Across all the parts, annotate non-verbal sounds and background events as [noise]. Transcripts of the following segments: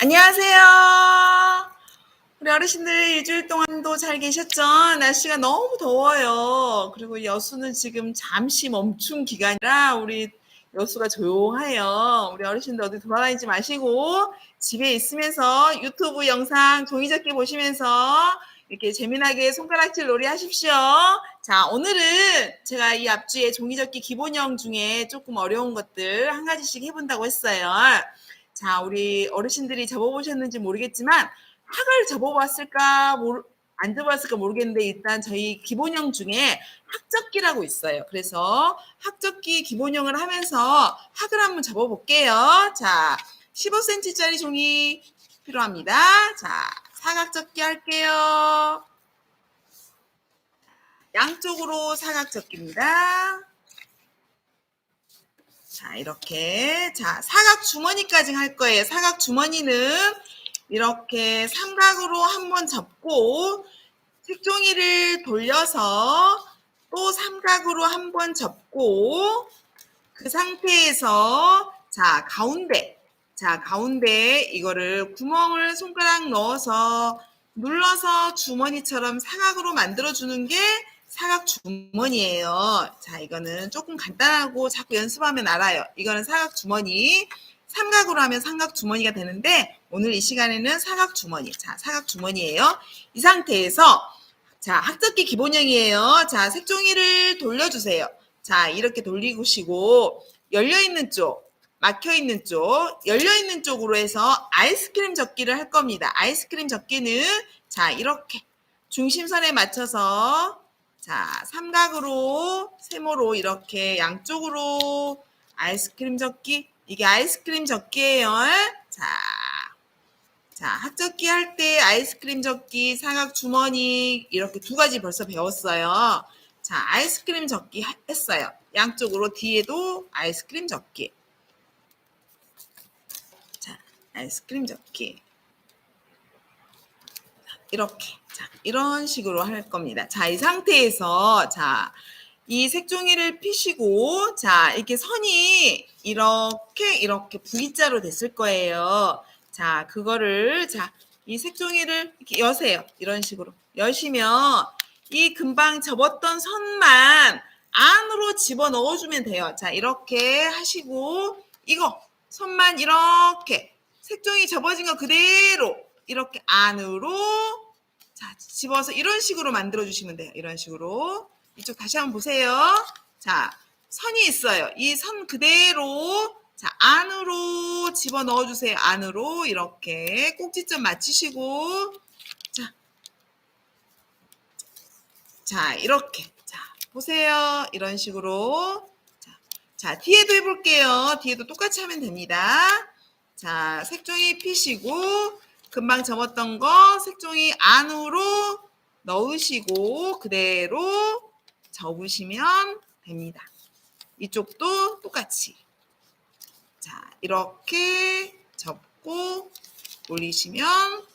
안녕하세요. 우리 어르신들 일주일 동안도 잘 계셨죠? 날씨가 너무 더워요. 그리고 여수는 지금 잠시 멈춘 기간이라 우리 여수가 조용해요. 우리 어르신들 어디 돌아다니지 마시고 집에 있으면서 유튜브 영상 종이접기 보시면서 이렇게 재미나게 손가락질 놀이 하십시오. 자, 오늘은 제가 이 앞주에 종이접기 기본형 중에 조금 어려운 것들 한 가지씩 해본다고 했어요. 자, 우리 어르신들이 접어보셨는지 모르겠지만 학을 접어봤을까 모르, 안 접어봤을까 모르겠는데 일단 저희 기본형 중에 학접기라고 있어요. 그래서 학접기 기본형을 하면서 학을 한번 접어볼게요. 자, 15cm짜리 종이 필요합니다. 자, 사각접기 할게요. 양쪽으로 사각접기입니다. 자, 이렇게. 자, 사각 주머니까지 할 거예요. 사각 주머니는 이렇게 삼각으로 한번 접고 색종이를 돌려서 또 삼각으로 한번 접고 그 상태에서 자, 가운데. 자, 가운데 이거를 구멍을 손가락 넣어서 눌러서 주머니처럼 사각으로 만들어주는 게 사각 주머니예요. 자, 이거는 조금 간단하고 자꾸 연습하면 알아요. 이거는 사각 주머니. 삼각으로 하면 삼각 주머니가 되는데 오늘 이 시간에는 사각 주머니. 자, 사각 주머니예요. 이 상태에서 자, 학접기 기본형이에요. 자, 색종이를 돌려 주세요. 자, 이렇게 돌리시고 열려 있는 쪽, 막혀 있는 쪽, 열려 있는 쪽으로 해서 아이스크림 접기를 할 겁니다. 아이스크림 접기는 자, 이렇게 중심선에 맞춰서 자, 삼각으로, 세모로 이렇게 양쪽으로 아이스크림 접기. 이게 아이스크림 접기예요. 자, 자, 학접기 할 때 아이스크림 접기, 사각 주머니 이렇게 두 가지 벌써 배웠어요. 자, 아이스크림 접기 하- 했어요. 양쪽으로 뒤에도 아이스크림 접기. 자, 아이스크림 접기. 이렇게. 자, 이런 식으로 할 겁니다. 자, 이 상태에서, 자, 이 색종이를 피시고, 자, 이렇게 선이 이렇게, 이렇게 V자로 됐을 거예요. 자, 그거를, 자, 이 색종이를 이렇게 여세요. 이런 식으로. 여시면, 이 금방 접었던 선만 안으로 집어 넣어주면 돼요. 자, 이렇게 하시고, 이거, 선만 이렇게, 색종이 접어진 거 그대로, 이렇게 안으로, 자, 집어서 이런 식으로 만들어 주시면 돼요. 이런 식으로. 이쪽 다시 한번 보세요. 자, 선이 있어요. 이 선 그대로 자, 안으로 집어 넣어 주세요. 안으로 이렇게 꼭지점 맞추시고 자. 자, 이렇게. 자, 보세요. 이런 식으로. 자, 자, 뒤에도 해 볼게요. 뒤에도 똑같이 하면 됩니다. 자, 색종이 피시고 금방 접었던 거 색종이 안으로 넣으시고 그대로 접으시면 됩니다. 이쪽도 똑같이. 자, 이렇게 접고 올리시면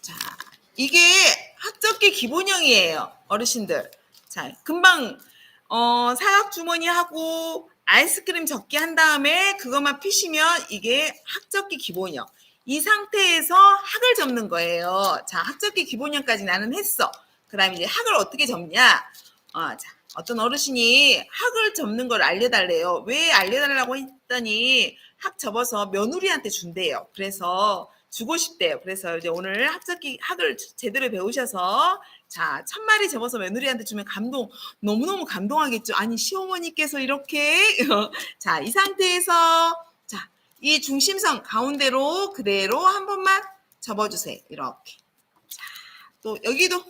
자, 이게 학접기 기본형이에요. 어르신들. 자, 금방 어, 사각 주머니 하고 아이스크림 접기 한 다음에 그것만 피시면 이게 학접기 기본형. 이 상태에서 학을 접는 거예요. 자, 학접기 기본형까지 나는 했어. 그 다음에 이제 학을 어떻게 접냐? 어, 자, 어떤 어르신이 학을 접는 걸 알려달래요. 왜 알려달라고 했더니 학 접어서 며느리한테 준대요. 그래서 주고 싶대요. 그래서 이제 오늘 학접기 학을 제대로 배우셔서 자, 천 마리 접어서 며느리한테 주면 감동, 너무너무 감동하겠죠. 아니, 시어머니께서 이렇게. [laughs] 자, 이 상태에서, 자, 이 중심선 가운데로 그대로 한 번만 접어주세요. 이렇게. 자, 또 여기도.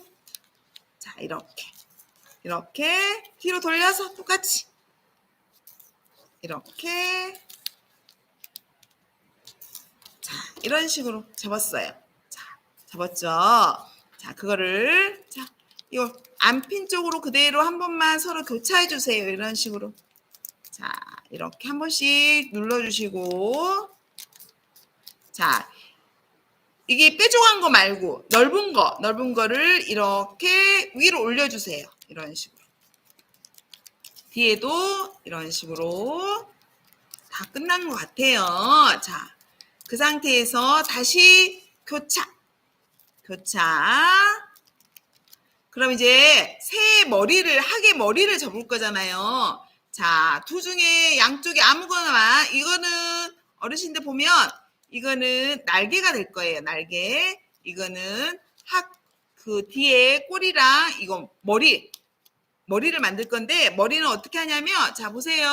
자, 이렇게. 이렇게. 뒤로 돌려서 똑같이. 이렇게. 자, 이런 식으로 접었어요. 자, 접었죠? 자, 그거를, 자, 이거 안 핀 쪽으로 그대로 한 번만 서로 교차해 주세요. 이런 식으로. 자, 이렇게 한 번씩 눌러주시고. 자, 이게 뾰족한 거 말고 넓은 거, 넓은 거를 이렇게 위로 올려주세요. 이런 식으로. 뒤에도 이런 식으로 다다 끝난 것 같아요. 자, 그 상태에서 다시 교차. 교차. 그럼 이제 새 머리를, 학의 머리를 접을 거잖아요. 자, 두 중에 양쪽에 아무거나, 이거는 어르신들 보면 이거는 날개가 될 거예요. 날개. 이거는 학, 그 뒤에 꼬리랑 이거 머리. 머리를 만들 건데 머리는 어떻게 하냐면 자 보세요.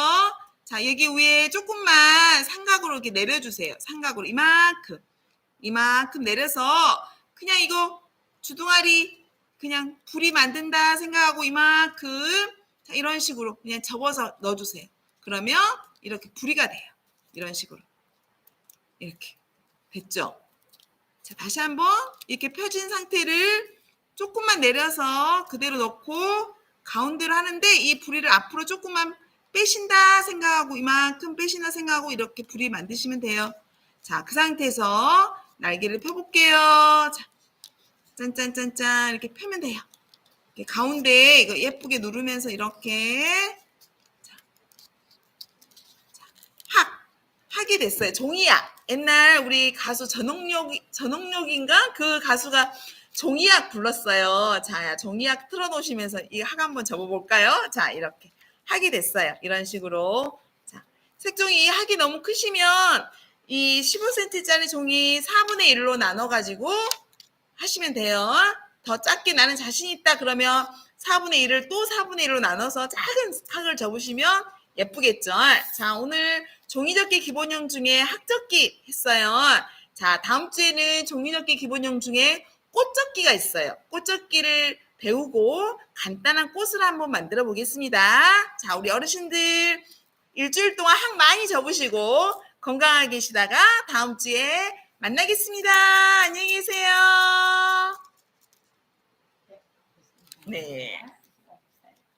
자 여기 위에 조금만 삼각으로 이렇게 내려주세요. 삼각으로 이만큼 이만큼 내려서 그냥 이거 주둥아리 그냥 불이 만든다 생각하고 이만큼 자, 이런 식으로 그냥 접어서 넣어주세요. 그러면 이렇게 부리가 돼요. 이런 식으로 이렇게 됐죠? 자 다시 한번 이렇게 펴진 상태를 조금만 내려서 그대로 넣고 가운데로 하는데 이 부리를 앞으로 조금만 빼신다 생각하고 이만큼 빼신다 생각하고 이렇게 부리 만드시면 돼요. 자, 그 상태에서 날개를 펴볼게요. 자, 짠짠짠짠 이렇게 펴면 돼요. 이렇게 가운데 이거 예쁘게 누르면서 이렇게 자, 자, 학 학이 됐어요. 종이약. 옛날 우리 가수 전홍록 전홍록인가 그 가수가 종이약 불렀어요. 자, 종이약 틀어놓으시면서 이 학 한번 접어볼까요? 자, 이렇게 학이 됐어요. 이런 식으로. 자, 색종이 학이 너무 크시면 이 15cm짜리 종이 4분의 1로 나눠가지고 하시면 돼요. 더 작게 나는 자신 있다 그러면 4분의 1을 또 4분의 1로 나눠서 작은 학을 접으시면 예쁘겠죠. 자, 오늘 종이접기 기본형 중에 학접기 했어요. 자, 다음 주에는 종이접기 기본형 중에 꽃접기가 있어요. 꽃접기를 배우고 간단한 꽃을 한번 만들어 보겠습니다. 자, 우리 어르신들 일주일 동안 학 많이 접으시고 건강하게 계시다가 다음 주에 만나겠습니다. 안녕히 계세요. 네.